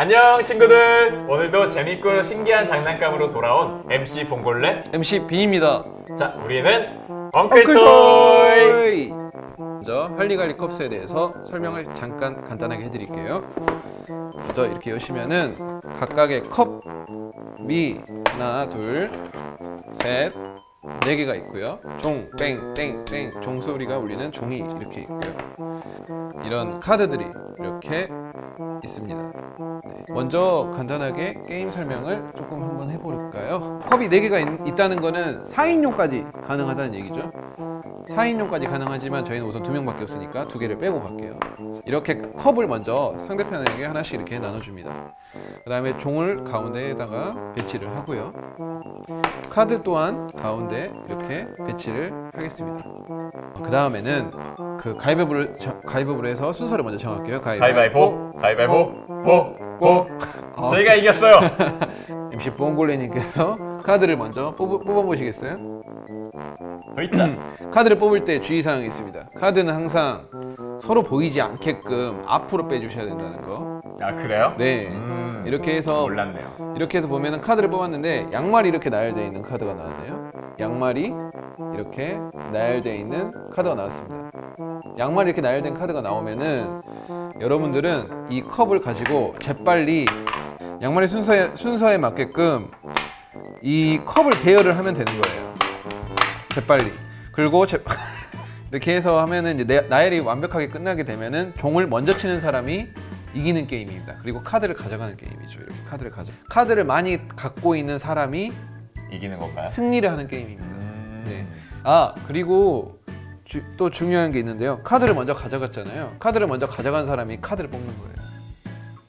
안녕 친구들 오늘도 재밌고 신기한 장난감으로 돌아온 MC 봉골레 MC 빈입니다. 자 우리는 엉클토이 먼저 할리갈리 컵스에 대해서 설명을 잠깐 간단하게 해드릴게요. 먼저 이렇게 여시면은 각각의 컵이 하나, 둘, 셋, 네 개가 있고요. 종, 땡, 땡, 땡, 종 소리가 울리는 종이 이렇게 있고요. 이런 카드들이 이렇게 있습니다. 네. 먼저 간단하게 게임 설명을 조금 한번 해볼까요? 컵이 4개가 있, 다는 거는 4인용까지 가능하다는 얘기죠. 4인용까지 가능하지만 저희는 우선 2명밖에 없으니까 2개를 빼고 갈게요. 이렇게 컵을 먼저 상대편에게 하나씩 이렇게 나눠줍니다. 그 다음에 종을 가운데에다가 배치를 하고요. 카드 또한 가운데 이렇게 배치를 하겠습니다. 그 다음에는 그 가위바위보를 정- 가위바위보를 해서 순서를 먼저 정할게요. 가위바위보 가위바위보 보보 아. 저희가 이겼어요 MC 뽕골레님께서 카드를 먼저 뽑, 뽑아보시겠어요? 으이짜 카드를 뽑을 때 주의사항이 있습니다. 카드는 항상 서로 보이지 않게끔 앞으로 빼주셔야 된다는 거. 아 그래요? 네. 음, 이렇게 해서 몰랐네요 이렇게 해서 보면은 카드를 뽑았는데 양말이 이렇게 나열되어 있는 카드가 나왔네요. 양말이 이렇게 나열되어 있는 카드가 나왔습니다. 양말이 이렇게 나열된 카드가 나오면은 여러분들은 이 컵을 가지고 재빨리 양말의 순서에 순서에 맞게끔 이 컵을 대여를 하면 되는 거예요. 재빨리. 그리고 재 이렇게 해서 하면은 이제 내- 나열이 완벽하게 끝나게 되면은 종을 먼저 치는 사람이 이기는 게임입니다. 그리고 카드를 가져가는 게임이죠. 이렇게 카드를 가져. 카드를 많이 갖고 있는 사람이 이기는 건가요? 승리를 하는 게임입니다. 음, 네. 아 그리고 주- 또 중요한 게 있는데요. 카드를 먼저 가져갔잖아요. 카드를 먼저 가져간 사람이 카드를 뽑는 거예요.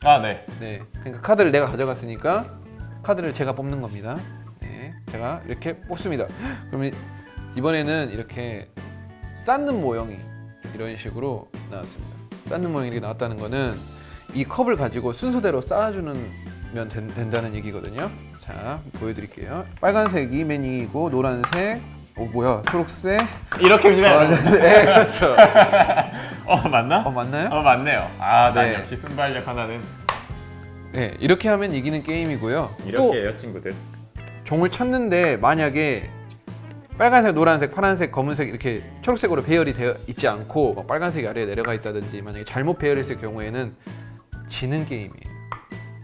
아 네 네. 그러니까 카드를 내가 가져갔으니까 카드를 제가 뽑는 겁니다. 네. 제가 이렇게 뽑습니다. 그러면 이번에는 이렇게 쌓는 모형이 이런 식으로 나왔습니다. 쌓는 모형이 이렇게 나왔다는 거는 이 컵을 가지고 순서대로 쌓아주면 된, 된다는 얘기거든요. 자, 보여드릴게요. 빨간색이 맨이고 노란색, 오 뭐야, 초록색. 이렇게 아, 밀면 네, 그렇죠. 어 맞나? 어 맞나요? 어 맞네요 아 난 네. 역시 순발력 하나는 네, 이렇게 하면 이기는 게임이고요. 또 이렇게 해요 친구들 종을 쳤는데 만약에 빨간색, 노란색, 파란색, 검은색 이렇게 초록색으로 배열이 되어 있지 않고 뭐 빨간색이 아래에 내려가 있다든지 만약에 잘못 배열했을 경우에는 지는 게임이에요.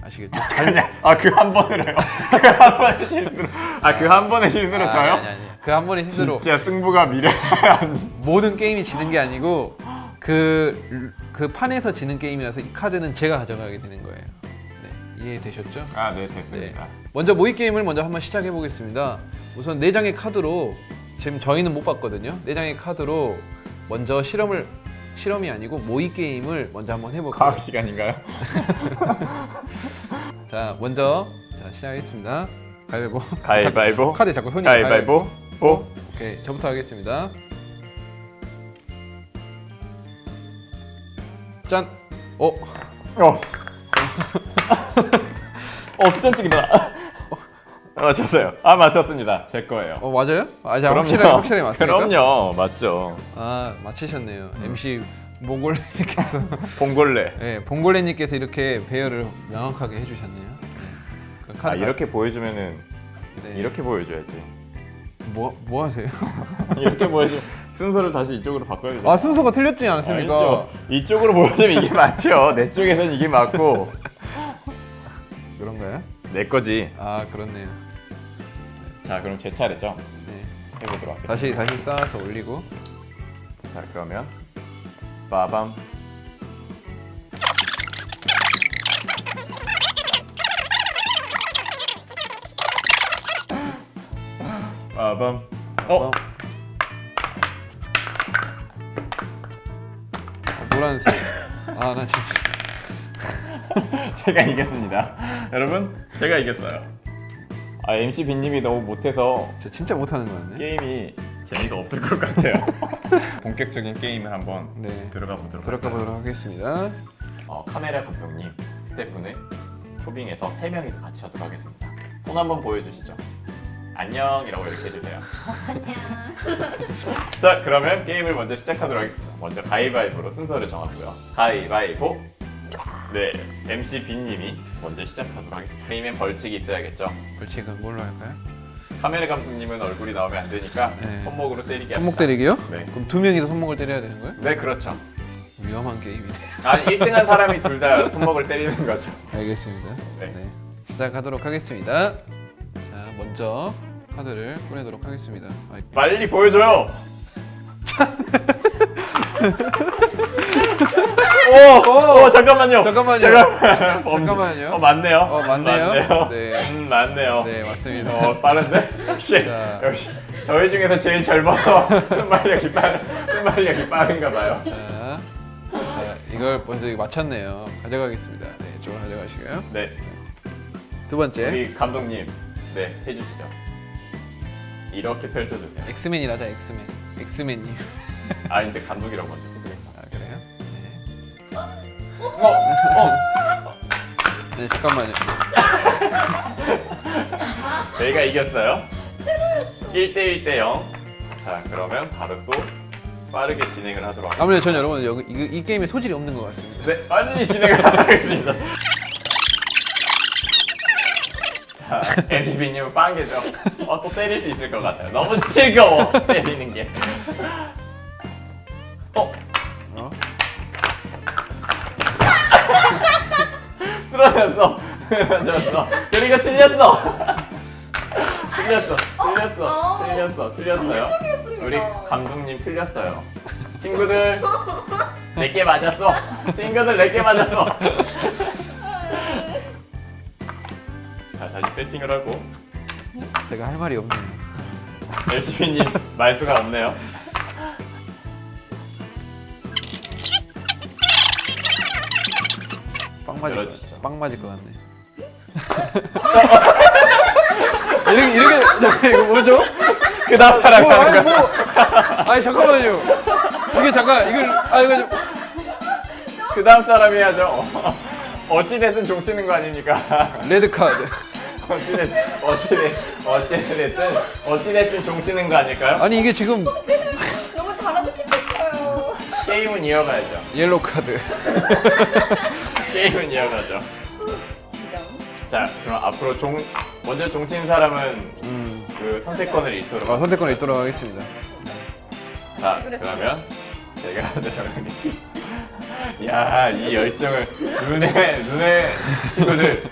아시겠죠? 잘못 아그 한 번으로요 그 한 번의 실수로 아 그 한 번의 실수로 져요? 아니, 아니, 아니. 그한 번의 실수로 진짜 승부가 미래 모든 게임이 지는 게 아니고 그, 그 판에서 지는 게임이라서 이 카드는 제가 가져가게 되는 거예요. 네, 이해되셨죠? 아 네 됐습니다 먼저 모의 게임을 먼저 한번 시작해 보겠습니다. 우선 네 장의 카드로 지금 저희는 못 봤거든요. 네 장의 카드로 먼저 실험을 실험이 아니고 모의 게임을 먼저 한번 해볼게요. 과학 시간인가요? 자, 먼저 자, 시작하겠습니다. 가위바위보. 가위바위보. 카드 자꾸 손이 가위바위보 보 오케이, 저부터 하겠습니다. 짠. 어, 어. 어 수전증이다. 어, 맞췄어요. 아 맞췄습니다. 제 거예요. 어 맞아요? 아, 자, 확실하게 확실하게 맞습니까? 그럼요, 맞죠. 아, 맞히셨네요. MC 몽골레님께서. 봉골레. 네, 봉골레님께서 이렇게 배열을 명확하게 해주셨네요. 그아 카드 이렇게 보여주면은 네. 이렇게 보여줘야지. 뭐, 뭐 하세요? 이렇게 보여주 순서를 다시 이쪽으로 바꿔야죠. 아 순서가 틀렸지 않습니까? 아니죠. 이쪽으로 보여주면 이게 맞죠. 내 쪽에선 이게 맞고? 내 거지. 아 그렇네요. 자 그럼 제 차례죠. 네. 해보도록 하겠습니다. 다시 다시 쌓아서 올리고 자 그러면 빠밤. 빠밤. 어? 어, 노란색. 아나 진짜 제가 이겼습니다. 여러분, 제가 이겼어요. 아 MC 빈님이 너무 못해서 저 진짜 못하는 거였네. 게임이 재미가 없을 것 같아요. 본격적인 게임을 한번 네. 들어가 보도록 들어가 할까요? 보도록 하겠습니다. 어, 카메라 감독님, 스태프는 초빙해서 세 명이서 같이 하도록 하겠습니다. 손 한번 보여주시죠. 안녕이라고 이렇게 해주세요. 자, 그러면 게임을 먼저 시작하도록 하겠습니다. 먼저 가위바위보로 순서를 정하고요. 가위바위보. 네, MC 빈님이 먼저 시작하도록 하겠습니다. 게임엔 벌칙이 있어야겠죠. 벌칙은 뭘로 할까요? 카메라 감독님은 얼굴이 나오면 안 되니까 네. 손목으로 때리기 손목 합시다. 때리기요? 네. 그럼 두 명이서 손목을 때려야 되는 거예요? 네, 그렇죠. 위험한 게임이네. 아, 1등한 사람이 둘 다 손목을 때리는 거죠. 알겠습니다. 네. 네. 시작하도록 하겠습니다. 자, 먼저 카드를 꺼내도록 하겠습니다. 아, 빨리 보여줘요. 오, 오, 잠깐만요. 잠깐만요. 잠깐만. 잠깐만요. 어, 맞네요. 어, 맞네요. 맞네요. 네. 음, 맞네요. 네, 맞습니다. 어, 빠른데? 역시, 자. 역시 저희 중에서 제일 젊어서 순발력이 빠른, 순발력이 빠른가 봐요. 자, 자, 이걸 벌써 맞췄네요. 가져가겠습니다. 네, 이쪽으로 가져가시고요. 네, 두 번째, 우리 감독님, 네, 해주시죠. 이렇게 펼쳐주세요. 엑스맨이라자 엑스맨. 엑스맨님. 아, 근데 감독이라고 생각했죠. 어, 어, 네, 잠깐만요. 저희가 이겼어요. 1대1 대 0. 자, 그러면 바로 또 빠르게 진행을 하도록 하겠습니다. 아무래도 전 여러분 여기 이, 이 게임에 소질이 없는 것 같습니다. 네, 빨리 진행을 하도록 하겠습니다. 자, MTV님은 빵개죠. 어, 또 때릴 수 있을 것 같아요. 너무 즐거워, 때리는 게. 어, 어? 쓰러졌어. 쓰러졌어. 그리고 틀렸어. 틀렸어. 틀렸어. 어. 틀렸어. 틀렸어요. 반대쪽이었습니다. 우리 감독님 틀렸어요. 친구들 내게 맞았어. 친구들 내게 맞았어. 자 다시 세팅을 하고 제가 할 말이 없네요. 열심히님 말수가 없네요. 빵 맞을. 것, 빵 맞을 것 같네. 이렇게 이렇게 잠깐 이거 뭐죠? 그다음 사람 뭐, 아니 거. 뭐 아니 잠깐만요. 이게 잠깐 이걸 아 이거 좀- 그다음 사람 해야죠. 어찌 됐든 종치는 거 아닙니까? 레드 카드. 어찌 됐 어찌 됐 어찌 됐든 어찌 됐든 종치는 거 아닐까요? 아니 이게 지금 너무 잘하고 싶었어요. 게임은 이어가야죠. 옐로 카드. 게임은 이어가죠. 진짜. 자 그럼 앞으로 종 먼저 종친 사람은 음. 그 선택권을 잃도록 아, 선택권을 있도록 하겠습니다. 자. 그러면 제가 하도록 하겠습니다 야 이 열정을 눈에 눈에 친구들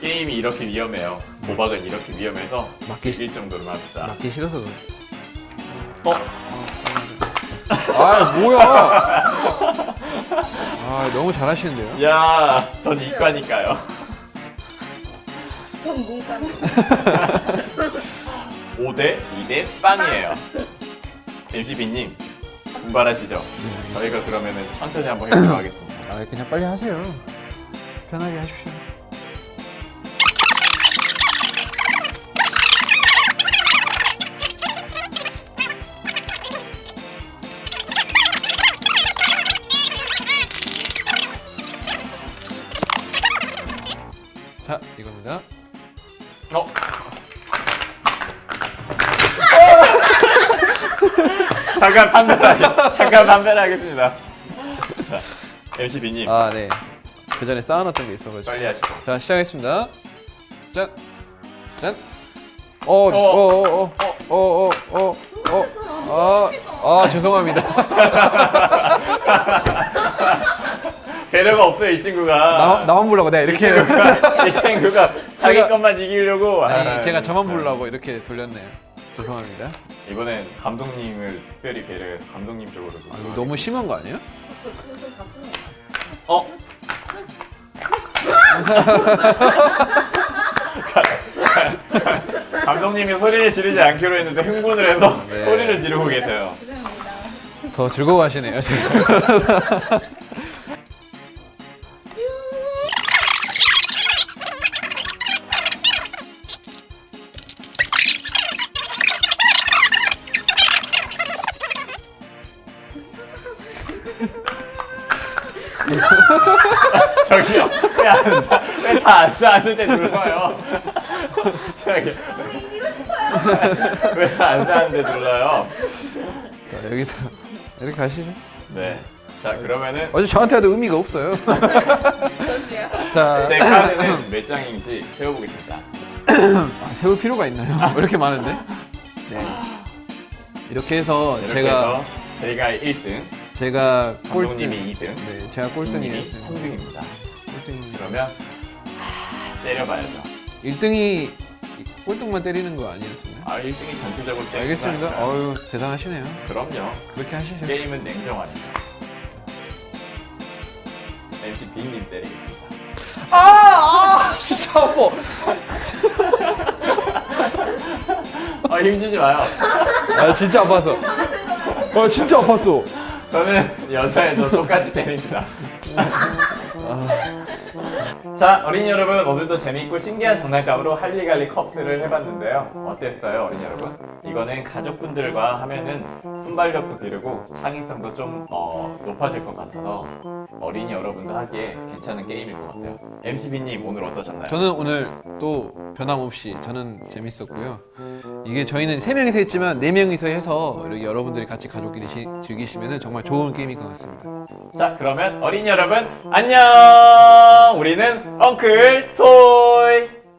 게임이 이렇게 위험해요 도박은 이렇게 위험해서 이길 정도로 합시다 맞기 싫어서 그래. 어? 아 뭐야? 아 너무 잘하시는데요. 야 전 이과니까요 전 문과는 5대 2대 빵이에요 MCB님 분발하시죠 네. 저희가 그러면은 천천히 한번 해보도록 하겠습니다 아 그냥 빨리 하세요. 편하게 하십시오. 자 이겁니다. 어? 잠깐 판별하게 잠깐 판별하겠습니다 자 MCB님 아 네. 그 전에 쌓아놨던 게 있어가지고. 빨리 하시죠 자 시작하겠습니다. 짠, 짠. 어, 어, 어, 어, 어, 어, 어, 어, 아, 아 죄송합니다. 배려가 없어요 이 친구가 나, 나만 보려고 내가 이렇게. 이 친구가 자기 제가- 것만 이기려고 아니, 아, 제가 저만 보려고 이렇게 돌렸네요. 죄송합니다. 이번엔 감독님을 특별히 배려해서 감독님 쪽으로 아, 이거 너무 심한 거 아니에요? 어? 감독님이 소리를 지르지 않기로 했는데 흥분을 해서 네. 소리를 지르고 계세요 죄송합니다. 더 즐거워하시네요. 지금. 저기요 왜다안 쌓는데 눌러요 저기 이기고 싶어요. 왜다안 쌓는데 눌러요 자 여기서 이렇게 가시죠. 네 자 그러면은 어제 저한테 하도 의미가 없어요. 자, 제 카드는 몇 장인지 세워보겠습니다. 아, 세울 필요가 있나요? 왜 이렇게 많은데? 네. 이렇게 해서 이렇게 제가 해서 저희가 1등, 제가 꼴등. 감독님이 2등, 네, 제가 꼴등님이 꼴등이었어요. 3등입니다. 꼴등. 그러면 하, 때려봐야죠. 1등이 꼴등만 때리는 거 아니었나요? 아 1등이 전체적으로 때리는 알겠습니다. 거니까. 어유 대단하시네요. 그럼요. 그렇게 하시죠. 게임은 냉정하니까. MC 빈님 때리겠습니다. 아, 아, 진짜 아파. 아 힘주지 마요. 아, 진짜 아팠어. 아, 진짜 아팠어. 저는 여자애도 똑같이 때립니다. 자, 어린이 여러분, 오늘도 재미있고 신기한 장난감으로 할리갈리 컵스를 해봤는데요. 어땠어요, 어린이 여러분? 이거는 가족분들과 하면은 순발력도 기르고 창의성도 좀 어, 높아질 것 같아서 어린이 여러분도 하기에 괜찮은 게임일 것 같아요. MCB님 오늘 어떠셨나요? 저는 오늘 또 변함없이 저는 재밌었고요. 이게 저희는 세 명이서 했지만 네 명이서 해서 이렇게 여러분들이 같이 가족끼리 시- 즐기시면 정말 좋은 게임일 것 같습니다. 자, 그러면 어린이 여러분, 안녕! 우리는 엉클 토이!